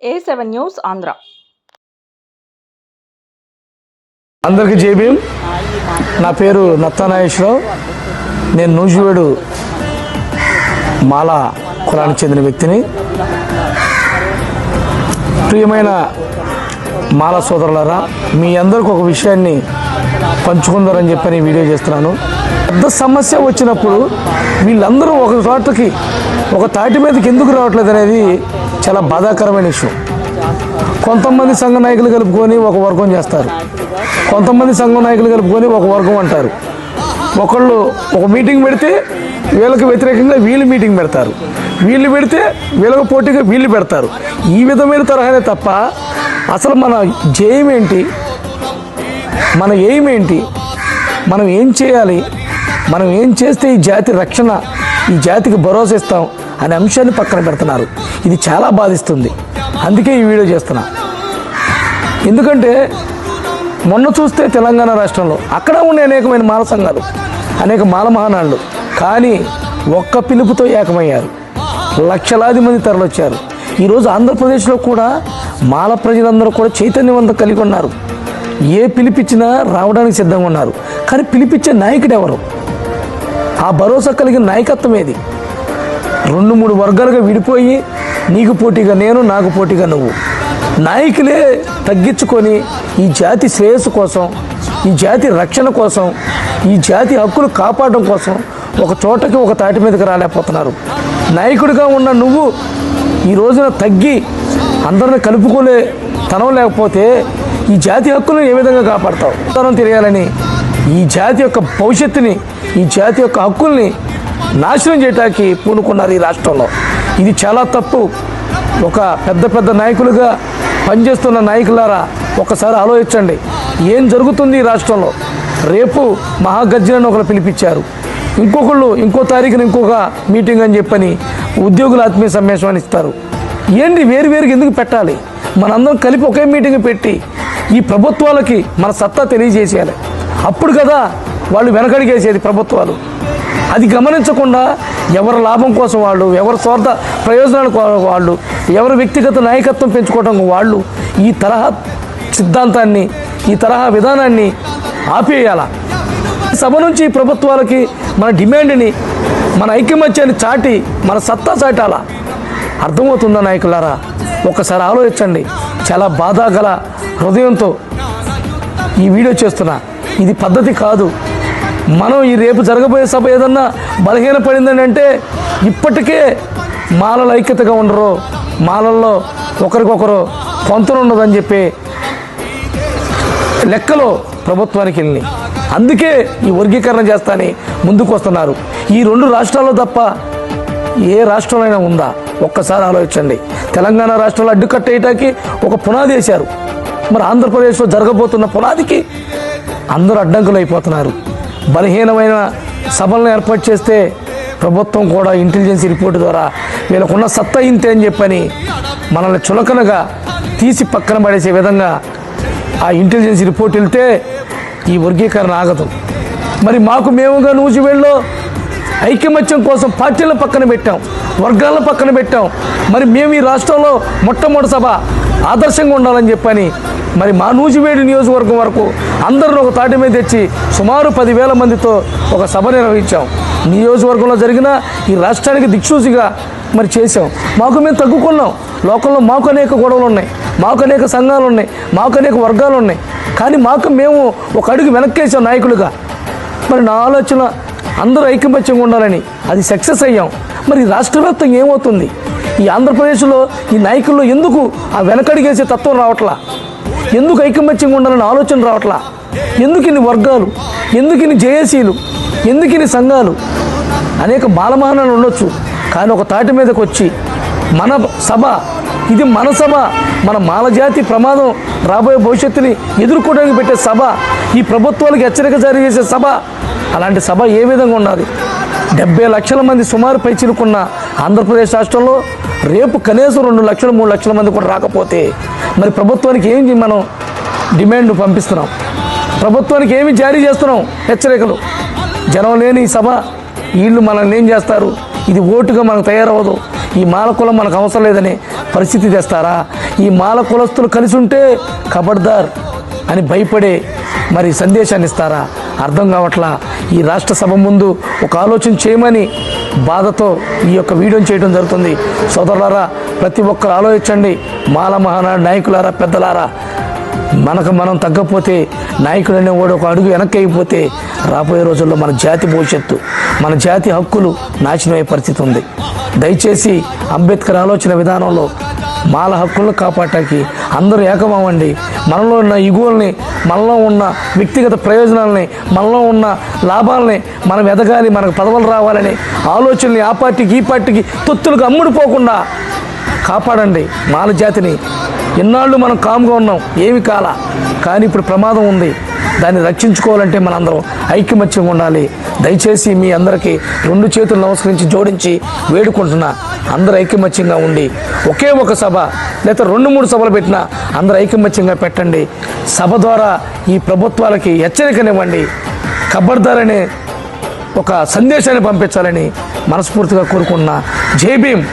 ఏ seven news Andhra అందరికీ JBM నా పేరు నత్తానాగేశ్వరరావు. నేను నూజివేడు మాల కులానికి చెందిన వ్యక్తిని. ప్రియమైన మాల సోదరులారా మీ అందరికి ఒక విషయాన్ని పంచుకుందారని చెప్పని వీడియో చేస్తున్నాను. పెద్ద సమస్య వచ్చినప్పుడు వీళ్ళందరూ ఒక చోటకి ఒక తాటి మీదకి ఎందుకు రావట్లేదు అనేది చాలా బాధాకరమైన విషయం కొంతమంది సంఘ నాయకులు కలుపుకొని ఒక వర్గం చేస్తారు. కొంతమంది సంఘ నాయకులు కలుపుకొని ఒక వర్గం అంటారు. ఒకళ్ళు ఒక మీటింగ్ పెడితే వీళ్ళకి వ్యతిరేకంగా వీళ్ళు మీటింగ్ పెడతారు. వీళ్ళు పెడితే వీళ్ళకి పోటీగా వీళ్ళు పెడతారు. ఈ విధమైన తరహానే తప్ప అసలు మన జయం ఏంటి? మన ఎయిమ్ ఏంటి? మనం ఏం చేయాలి? మనం ఏం చేస్తే ఈ జాతి రక్షణ ఈ జాతికి భరోసా ఇస్తాం? అనే అంశాన్ని పక్కన పెడుతున్నారు. ఇది చాలా బాధిస్తుంది. అందుకే ఈ వీడియో చేస్తున్నా. ఎందుకంటే మొన్న చూస్తే తెలంగాణ రాష్ట్రంలో అక్కడ ఉండే అనేకమైన మాల సంఘాలు అనేక మాల మహానాళ్ళు. కానీ ఒక్క పిలుపుతో ఏకమయ్యారు. లక్షలాది మంది తరలొచ్చారు. ఈరోజు ఆంధ్రప్రదేశ్లో కూడా మాల ప్రజలందరూ కూడా చైతన్యవంతం కలిగి ఉన్నారు. ఏ పిలిపించినా రావడానికి సిద్ధంగా ఉన్నారు. కానీ పిలిపించే నాయకుడు ఎవరు? ఆ భరోసా కలిగిన నాయకత్వం ఏది? రెండు మూడు వర్గాలుగా విడిపోయి నీకు పోటీగా నేను నాకు పోటీగా నువ్వు. నాయకులే తగ్గించుకొని ఈ జాతి శ్రేయస్సు కోసం ఈ జాతి రక్షణ కోసం ఈ జాతి హక్కులు కాపాడడం కోసం ఒక చోటకి ఒక తాటి మీదకి రాలేకపోతున్నారు. నాయకుడిగా ఉన్న నువ్వు ఈ రోజున తగ్గి అందరిని కలుపుకునే తనం లేకపోతే ఈ జాతి హక్కులను ఏ విధంగా కాపాడతావు? తనం తెలియాలని ఈ జాతి యొక్క భవిష్యత్తుని ఈ జాతి యొక్క హక్కుల్ని నాశనం చేయటానికి పూనుకున్నారు ఈ రాష్ట్రంలో. ఇది చాలా తప్పు. ఒక పెద్ద పెద్ద నాయకులుగా పనిచేస్తున్న నాయకులారా ఒకసారి ఆలోచించండి. ఏం జరుగుతుంది ఈ రాష్ట్రంలో? రేపు మహాగర్జనను ఒకరు పిలిపించారు. ఇంకొకళ్ళు ఇంకో తారీఖున ఇంకొక మీటింగ్ అని చెప్పని ఉద్యోగుల ఆత్మీయ సమావేశాన్ని ఇస్తారు. ఏంటి వేరు వేరుగా ఎందుకు పెట్టాలి? మనందరం కలిపి ఒకే మీటింగ్ పెట్టి ఈ ప్రభుత్వాలకి మన సత్తా తెలియజేసేయాలి. అప్పుడు కదా వాళ్ళు వెనకడిగేసేది ప్రభుత్వాలు. అది గమనించకుండా ఎవరి లాభం కోసం వాళ్ళు ఎవరి స్వార్థ ప్రయోజనాల కోసం వాళ్ళు ఎవరి వ్యక్తిగత నాయకత్వం పెంచుకోవడం వాళ్ళు ఈ తరహా సిద్ధాంతాన్ని ఈ తరహా విధానాన్ని ఆపేయాల? సభ నుంచి ప్రభుత్వాలకి మన డిమాండ్ని మన ఐక్యమత్యాన్ని చాటి మన సత్తా చాటాలా? అర్థమవుతుందా నాయకులారా? ఒకసారి ఆలోచించండి. చాలా బాధ గల హృదయంతో ఈ వీడియో చేస్తున్నా. ఇది పద్ధతి కాదు. మనం ఈ రేపు జరగబోయే సభ ఏదన్నా బలహీనపడిందని అంటే ఇప్పటికే మాలలు ఐక్యతగా ఉండరు. మాలల్లో ఒకరికొకరు పొంతన ఉండదని చెప్పి లెక్కలో ప్రభుత్వానికి వెళ్ళి అందుకే ఈ వర్గీకరణ చేస్తాని ముందుకు వస్తున్నారు. ఈ రెండు రాష్ట్రాల్లో తప్ప ఏ రాష్ట్రంలో ఉందా? ఒక్కసారి ఆలోచించండి. తెలంగాణ రాష్ట్రంలో అడ్డుకట్టేయటానికి ఒక పునాది వేశారు. మరి ఆంధ్రప్రదేశ్లో జరగబోతున్న పునాదికి అందరూ అడ్డంకులు అయిపోతున్నారు. బలహీనమైన సభలను ఏర్పాటు చేస్తే ప్రభుత్వం కూడా ఇంటెలిజెన్స్ రిపోర్ట్ ద్వారా వీళ్ళకున్న సత్తా ఇంతే అని చెప్పని మనల్ని చులకనగా తీసి పక్కన పడేసే విధంగా ఆ ఇంటెలిజెన్స్ రిపోర్ట్ వెళ్తే ఈ వర్గీకరణ ఆగదు. మరి మాకు మేముగా నూజివేళ్ళలో ఐకమత్యం కోసం పార్టీల పక్కన పెట్టాం వర్గాల పక్కన పెట్టాం. మరి మేము ఈ రాష్ట్రంలో మొట్టమొదటి సభ ఆదర్శంగా ఉండాలని చెప్పని మరి మా నూజివేడి నియోజకవర్గం వరకు అందరిని ఒక తాటి మీద తెచ్చి సుమారు పదివేల మందితో ఒక సభ నిర్వహించాం. నియోజకవర్గంలో జరిగిన ఈ రాష్ట్రానికి దిక్సూచిగా మరి చేసాం మాకు మేము తగ్గుకున్నాం. లోకంలో మాకు అనేక గొడవలు ఉన్నాయి. మాకు అనేక సంఘాలు ఉన్నాయి. మాకు అనేక వర్గాలు ఉన్నాయి. కానీ మాకు మేము ఒక అడుగు వెనక్కేసాం నాయకులుగా. మరి నా ఆలోచన అందరూ ఐకమత్యంగా ఉండాలని అది సక్సెస్ అయ్యాం. మరి రాష్ట్ర వ్యాప్తంగా ఏమవుతుంది? ఈ ఆంధ్రప్రదేశ్లో ఈ నాయకుల్లో ఎందుకు ఆ వెనకడిగేసే తత్వం రావట్లా? ఎందుకు ఐకమత్యంగా ఉండాలని ఆలోచన రావట్లా? ఎందుకు ఇన్ని వర్గాలు? ఎందుకు ఇన్ని జేఏసీలు? ఎందుకు ఇన్ని సంఘాలు? అనేక బాలమానాలు ఉండొచ్చు కానీ ఒక తాటి మీదకి వచ్చి మన సభ ఇది మన సభ మన మాలజాతి ప్రమాదం రాబోయే భవిష్యత్తుని ఎదుర్కోవడానికి పెట్టే సభ ఈ ప్రభుత్వాలకు హెచ్చరిక జారీ చేసే సభ అలాంటి సభ ఏ విధంగా ఉన్నది డెబ్బై లక్షల మంది సుమారు పైచిలుకున్న ఆంధ్రప్రదేశ్ రాష్ట్రంలో రేపు కనీసం రెండు లక్షలు మూడు లక్షల మంది కూడా రాకపోతే మరి ప్రభుత్వానికి ఏం మనం డిమాండ్ పంపిస్తున్నాం? ప్రభుత్వానికి ఏమి జారీ చేస్తున్నాం? హెచ్చరికలు. జనం లేని ఈ సభ వీళ్ళు మనల్ని ఏం చేస్తారు? ఇది ఓటుగా మనకు తయారవ్వదు. ఈ మాలకులం మనకు అవసరం లేదనే పరిస్థితి తెస్తారా? ఈ మాల కులస్తులు కలిసి ఉంటే కబడ్దార్ అని భయపడే మరి సందేశాన్ని ఇస్తారా? అర్థం కావట్లా? ఈ రాష్ట్ర సభ ముందు ఒక ఆలోచన చేయమని బాధతో ఈ యొక్క వీడియోని చేయడం జరుగుతుంది. సోదరులారా ప్రతి ఒక్కరు ఆలోచించండి. మాల మహానాడు నాయకులారా పెద్దలారా మనకు మనం తగ్గపోతే నాయకుడు అనేవాడు ఒక అడుగు వెనక్కి అయిపోతే రాబోయే రోజుల్లో మన జాతి భవిష్యత్తు మన జాతి హక్కులు నాశనమయ్యే పరిస్థితి ఉంది. దయచేసి అంబేద్కర్ ఆలోచన విధానంలో మాల హక్కులను కాపాడటానికి అందరూ ఏకమవ్వండి. మనలో ఉన్న ఇగువల్ని మనలో ఉన్న వ్యక్తిగత ప్రయోజనాలని మనలో ఉన్న లాభాలని మనం ఎదగాలి మనకు పదవులు రావాలని ఆలోచనని ఆ పార్టీకి ఈ పార్టీకి తొత్తులకు అమ్ముడుపోకుండా కాపాడండి మాల జాతిని ఇన్నాళ్ళు మనం కామ్గా ఉన్నాం ఏమి కాల. కానీ ఇప్పుడు ప్రమాదం ఉంది. దాన్ని రక్షించుకోవాలంటే మనందరం ఐక్యమత్యం ఉండాలి. దయచేసి మీ అందరికీ రెండు చేతులు నమస్కరించి జోడించి వేడుకుంటున్నా. అందరూ ఐక్యమత్యంగా ఉండి ఒకే ఒక సభ లేదా రెండు మూడు సభలు పెట్టినా అందరూ ఐకమత్యంగా పెట్టండి. సభ ద్వారా ఈ ప్రభుత్వాలకి హెచ్చరికనివ్వండి. ఖబర్దార్ అనే ఒక సందేశాన్ని పంపించాలని మనస్ఫూర్తిగా కోరుకున్న జై భీమ్!